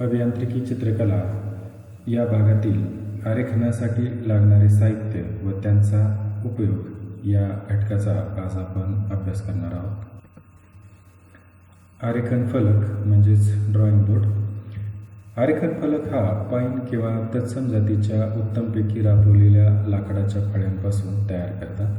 अभियांत्रिकी चित्रकला या भागातील आरेखनासाठी लागणारे साहित्य व त्यांचा उपयोग या घटकाचा आज आपण अभ्यास करणार आहोत. आरेखन फलक म्हणजेच ड्रॉइंग बोर्ड आरेखन फलक हा पाईन किंवा तत्सम जातीच्या उत्तमपैकी राबवलेल्या लाकडाच्या फळ्यांपासून तयार करतात.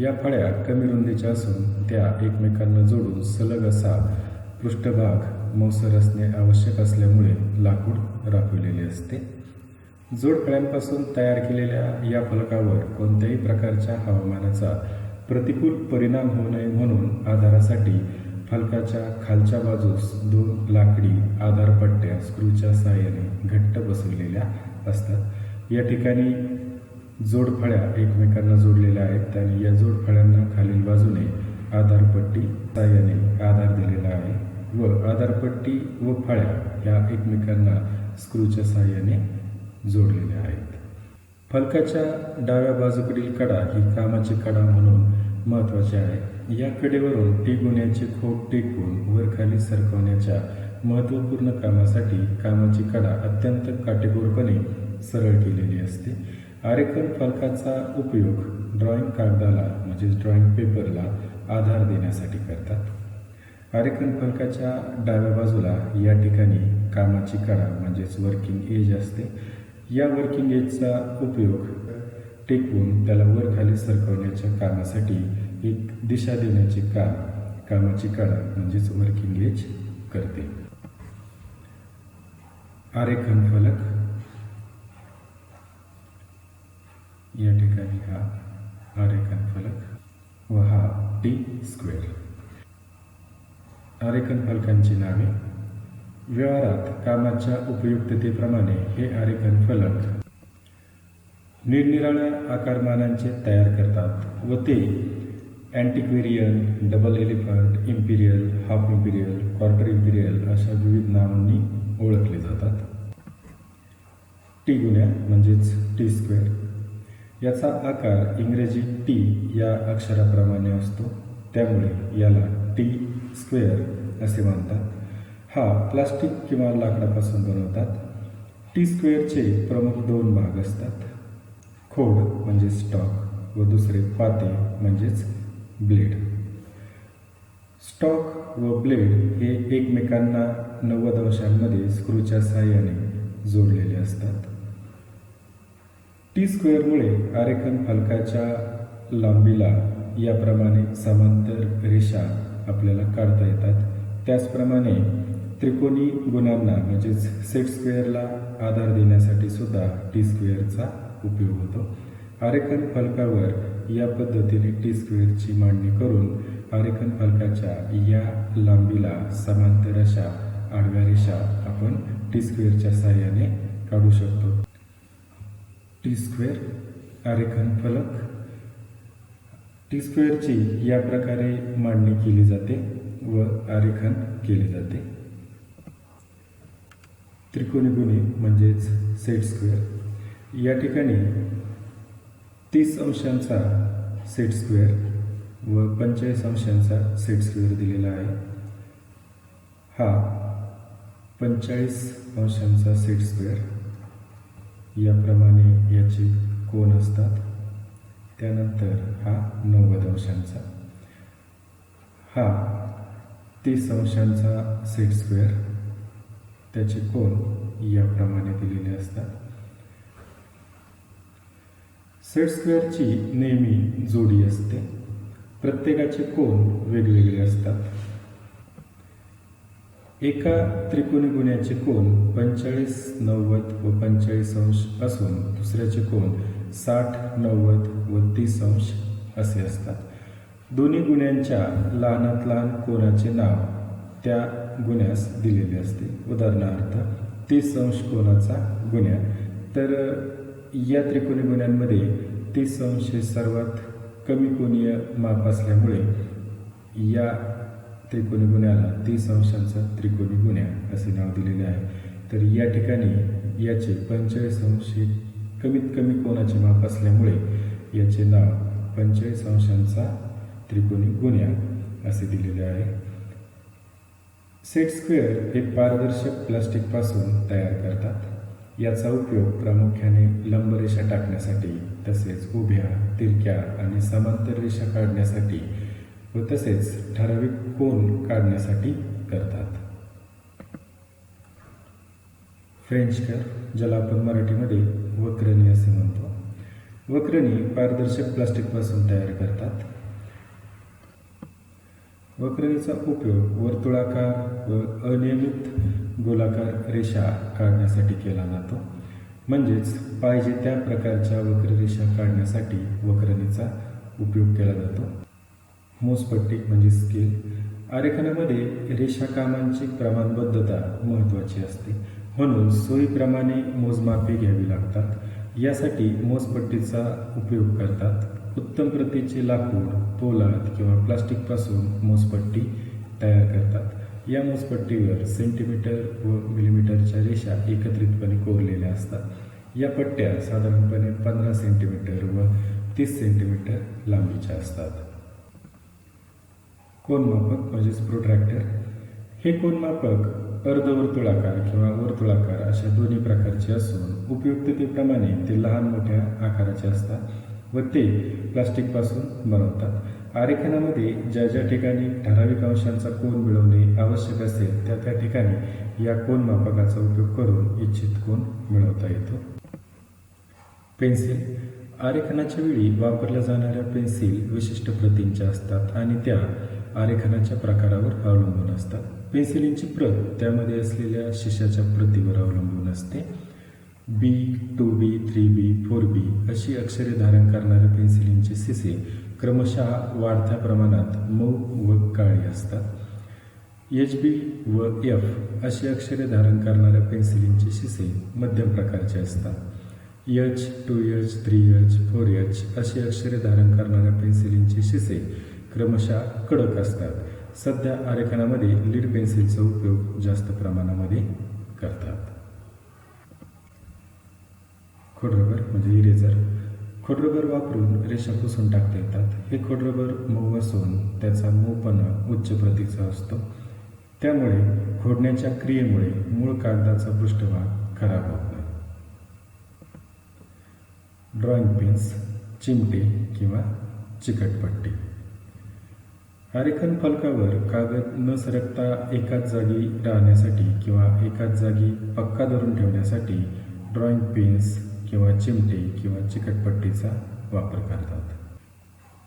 या फळ्या कमी रुंदीच्या असून त्या एकमेकांना जोडून सलग असा पृष्ठभाग मौसर असणे आवश्यक असल्यामुळे लाकूड राखविलेले असते. जोडफळ्यांपासून तयार केलेल्या या फलकावर कोणत्याही प्रकारच्या हवामानाचा प्रतिकूल परिणाम होऊ नये म्हणून आधारासाठी फलकाच्या खालच्या बाजूस दोन लाकडी आधारपट्ट्या स्क्रूच्या साहाय्याने घट्ट बसवलेल्या असतात. या ठिकाणी जोडफळ्या एकमेकांना जोडलेल्या आहेत आणि या जोडफळ्यांना खालील बाजूने आधारपट्टी साहाय्याने आधार दिलेला आहे. व आधारपट्टी व फळ्या या एकमेकांना स्क्रूच्या साहाय्याने जोडलेल्या आहेत. फलकाच्या डाव्या बाजूकडील कडा ही कामाची कडा म्हणून महत्त्वाची आहे. या कडेवरून टिगुण्याचे खोप टेकून वर खाली सरकवण्याच्या महत्त्वपूर्ण कामासाठी कामाची कडा अत्यंत काटेकोरपणे सरळ केलेली असते. आरेखन फलकाचा उपयोग ड्रॉइंग कागदाला म्हणजेच ड्रॉइंग पेपरला आधार देण्यासाठी करतात. आरेखन फलकाच्या डाव्या बाजूला या ठिकाणी कामाची कडा म्हणजेच वर्किंग एज असते. या वर्किंग एजचा उपयोग टेकवून त्याला वर खाली सरकवण्याच्या कामासाठी एक दिशा देण्याचे काम कामाची कडा म्हणजेच वर्किंग एज करते. आरेखन फलक. या ठिकाणी हा आरेखन फलक व हा टी स्क्वेअर आरेखन फलकांची नावे. व्यवहारात कामाच्या उपयुक्ततेप्रमाणे हे आरेखन फलक. निरनिराळ्या आकारमानांचे तयार करतात व ते antiquarian double elephant imperial half imperial quarter imperial अशा विविध नावांनी ओळखले जातात. टी गुण्या म्हणजेच टी स्क्वेअर याचा आकार इंग्रजी टी या अक्षराप्रमाणे असतो. त्यामुळे याला टी स्क्वेअर असे मानतात हा प्लास्टिक किंवा लाकडापासून बनवतात. टी स्क्वेअरचे प्रमुख दोन भाग असतात. खोड म्हणजे स्टॉक व दुसरे पाते म्हणजेच ब्लेड. स्टॉक व ब्लेड हे एकमेकांना नव्वद अंशांमध्ये स्क्रूच्या साह्याने जोडलेले असतात. टी स्क्वेअरमुळे आरेखन फलकाच्या लांबीला याप्रमाणे समांतर रेषा आपल्याला काढता येतात. त्याचप्रमाणे त्रिकोणी गुणांना म्हणजेच सेट स्क्वेअरला आधार देण्यासाठी सुद्धा टी स्क्वेअरचा उपयोग होतो. आरेखन फलकावर या पद्धतीने टी स्क्वेअरची मांडणी करून आरेखन फलकाच्या या लांबीला समांतर अशा आडव्या रेषा आपण टी स्क्वेअरच्या साह्याने काढू शकतो. टी स्क्वेअर आरेखन फलक. टी स्क्वेअरची या प्रकारे मांडणी केली जाते. व आरेखन केले जाते. त्रिकोणी गुणे म्हणजेच सेट स्क्वेअर. या ठिकाणी तीस अंशांचा सेट स्क्वेअर व पंचेचाळीस अंशांचा सेट स्क्वेअर दिलेला आहे. हा पंचेचाळीस अंशांचा सेट स्क्वेअर. याप्रमाणे याचे कोण असतात. त्यानंतर हा नव्वद अंशांचा. हा तीस अंशांचा सेट स्क्वेअर. त्याचे कोन याप्रमाणे दिलेले असतात. सेट स्क्वेअरची नेहमी जोडी असते. प्रत्येकाचे कोन वेगवेगळे असतात. एका त्रिकोणी गुन्ह्याचे कोन पंचेचाळीस नव्वद व पंचेचाळीस अंश असून दुसऱ्याचे कोन साठ नव्वद व तीस अंश असे असतात. दोन्ही गुन्ह्यांच्या लहानात लहान कोणाचे नाव त्या गुन्ह्यास दिलेले असते. उदाहरणार्थ तीस अंश कोणाचा गुन्ह्या. तर या त्रिकोणी गुन्ह्यांमध्ये तीस अंश हे सर्वात कमी कोणीय माप असल्यामुळे या त्रिकोणी गुन्ह्याला तीस अंशांचा त्रिकोणी गुन्ह्या असे नाव दिलेले आहे. तर या ठिकाणी याचे पंचेचाळीस अंश हे कमीत कमी कोणाचे माप असल्यामुळे याचे नाव पंचेचाळीस अंशांचा त्रिकोणी गुन्ह्या असे दिलेले आहे. सेट स्क्वेअर हे पारदर्शक प्लास्टिकपासून तयार करतात. याचा उपयोग प्रामुख्याने लंबरेषा टाकण्यासाठी तसेच उभ्या तिरक्या आणि समांतर रेषा काढण्यासाठी व तसेच ठराविक कोन काढण्यासाठी करतात. फ्रेंच कर ज्याला आपण मराठीमध्ये वक्रणी असे म्हणतो. वक्रणी पारदर्शक प्लास्टिकपासून तयार करतात. वक्रनीचा उपयोग वर्तुळाकार व अनियमित गोलाकार रेषा काढण्यासाठी केला जातो. म्हणजेच पाहिजे त्या प्रकारच्या वक्ररेषा काढण्यासाठी वक्रनीचा उपयोग केला जातो. मोजपट्टी म्हणजे स्केल. आरेखनामध्ये रेषा कामांची प्रमाणबद्धता महत्त्वाची असते. म्हणून सोयीप्रमाणे मोजमापे घ्यावी लागतात. यासाठी मोजपट्टीचा उपयोग करतात. उत्तम प्रतीचे लाकूड पोलाद किंवा प्लास्टिकपासून मोजपट्टी तयार करतात. या मोजपट्टीवर सेंटीमीटर व मिलीमीटरच्या रेषा एकत्रितपणे कोरलेल्या असतात. या पट्ट्या साधारणपणे पंधरा सेंटीमीटर व तीस सेंटीमीटर लांबीच्या असतात. कोनमापक म्हणजेच प्रोट्रॅक्टर हे कोनमापक अर्धवर्तुळाकार किंवा वर्तुळाकार अशा दोन्ही प्रकारचे असून उपयुक्ततेप्रमाणे ते लहान मोठ्या आकाराचे असतात. व ते प्लास्टिकपासून बनवतात. आरेखनामध्ये ज्या ज्या ठिकाणी ठराविक अंशांचा कोन मिळवणे आवश्यक असेल त्या त्या ठिकाणी या कोन मापकाचा उपयोग करून इच्छित कोन मिळवता येतो. पेन्सिल. आरेखनाच्या वेळी वापरल्या जाणाऱ्या पेन्सिल विशिष्ट प्रतींच्या असतात आणि त्या आरेखनाच्या प्रकारावर अवलंबून असतात. पेन्सिलींची प्रत त्यामध्ये असलेल्या शिशाच्या प्रतीवर अवलंबून असते. B two B three B four B अशी अक्षरे धारण करणाऱ्या पेन्सिलींचे सिसे क्रमशः वाढत्या प्रमाणात मऊ व काळी असतात. एच बी व एफ अशी अक्षरे धारण करणाऱ्या पेन्सिलींचे शिसे मध्यम प्रकारचे असतात. H two H three H four H अशी अक्षरे धारण करणाऱ्या पेन्सिलींचे शिसे क्रमशः कडक असतात. सध्या आरेखनामध्ये लीड पेन्सिलचा उपयोग जास्त प्रमाणामध्ये करतात. खोडरबर म्हणजे इरेझर. खोडरबर वापरून रेषा पुसून टाकता येतात. हे खोडरबर मऊ असून त्याचा मऊपणा उच्च प्रतीचा असतो. त्यामुळे खोडण्याच्या क्रियेमुळे मूळ कागदाचा पृष्ठभाग खराब होत नाही. ड्रॉइंग पेन्स चिमटे किंवा चिकटपट्टी. आरेखन फलकावर कागद न सरकता एकाच जागी राहण्यासाठी किंवा एकाच जागी पक्का धरून ठेवण्यासाठी ड्रॉइंग पेन्स किंवा चिमटे किंवा चिकटपट्टीचा वापर करतात.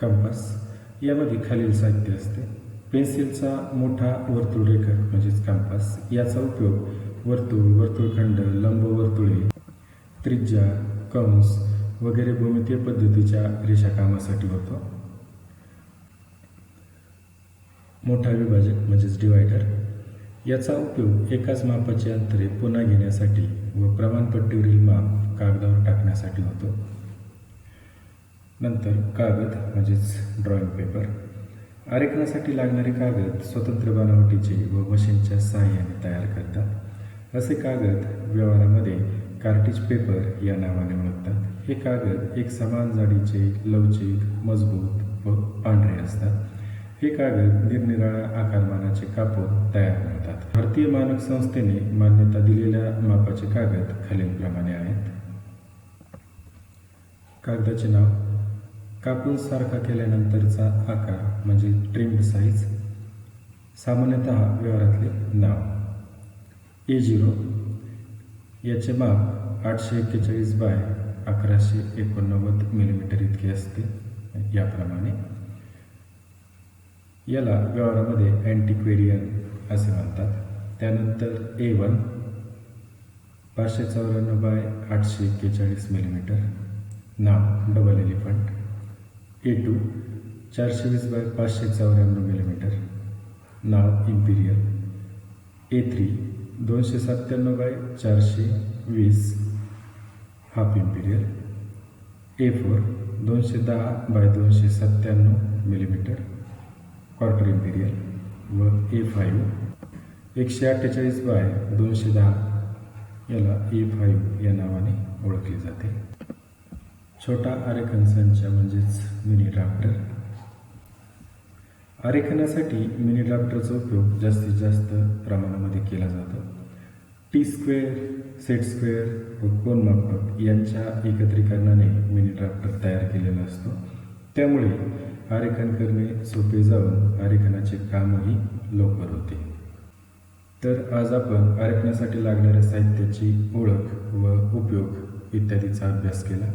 कंपास यामध्ये खालील साहित्य असते. पेन्सिलचा मोठा वर्तुळ रेखक म्हणजेच कंपास याचा उपयोग वर्तुळ वर्तुळखंड लंबवर्तुळे त्रिज्या कंस वगैरे भूमितीय पद्धतीच्या रेषाकामासाठी होतो. मोठा विभाजक म्हणजेच डिवायडर याचा उपयोग एकाच मापाची अंतरे पुन्हा घेण्यासाठी व प्रमाणपट्टीवरील माप कागदावर टाकण्यासाठी होतो. नंतर कागद म्हणजेच ड्रॉइंग पेपर आरेखनासाठी लागणारे कागद स्वतंत्र बनावटीचे व मशीनच्या सहाय्याने तयार करतात. असे कागद व्यवहारामध्ये कार्टिज पेपर या नावाने ओळखतात. हे कागद एक समान जाडीचे लवचिक मजबूत व पांढरे असतात. हे कागद निरनिराळ्या आकारमानाचे कापून तयार करतात. भारतीय मानक संस्थेने मान्यता दिलेल्या मापाचे कागद खालीलप्रमाणे आहेत. कागदाचे नाव कापून सारखा केल्यानंतरचा आकार म्हणजे ट्रिम्ड साईज सामान्यतः व्यवहारातले नाव. ए झिरो याचे माप आठशे एक्केचाळीस बाय अकराशे एकोणनव्वद मिलीमीटर इतके असते याप्रमाणे. याला व्यवहारामध्ये अँटिक्वेरियन असे म्हणतात. त्यानंतर ए वन पाचशे चौऱ्याण्णव बाय आठशे एक्केचाळीस मिलीमीटर नाव डबल एलिफंट ए टू चारशे वीस बाय पाचशे चौऱ्याण्णव मिलीमीटर नाव इम्पिरियल ए थ्री दोनशे सत्त्याण्णव बाय चारशे वीस हाफ इम्पिरियल ए फोर दोनशे दहा बाय दोनशे सत्त्याण्णव मिलीमीटर क्वार्टर इम्पिरियल व ए फाईव्ह एकशे अठ्ठेचाळीस बाय दोनशे दहा. याला ए फाईव्ह या नावाने ओळखली जाते. छोटा आरेखन संच म्हणजेच मिनी ड्राफ्टर आरेखनासाठी मिनी ड्राफ्टरचा उपयोग जास्तीत जास्त प्रमाणामध्ये केला जातो. टी स्क्वेअर सेट स्क्वेअर व कोन मापक यांच्या एकत्रीकरणाने मिनी ड्राफ्टर तयार केलेला असतो. त्यामुळे आरेखन करणे सोपे जाऊन आरेखनाचे कामही लवकर होते. तर आज आपण आरेखनासाठी लागणाऱ्या साहित्याची ओळख व उपयोग इत्यादीचा अभ्यास केला.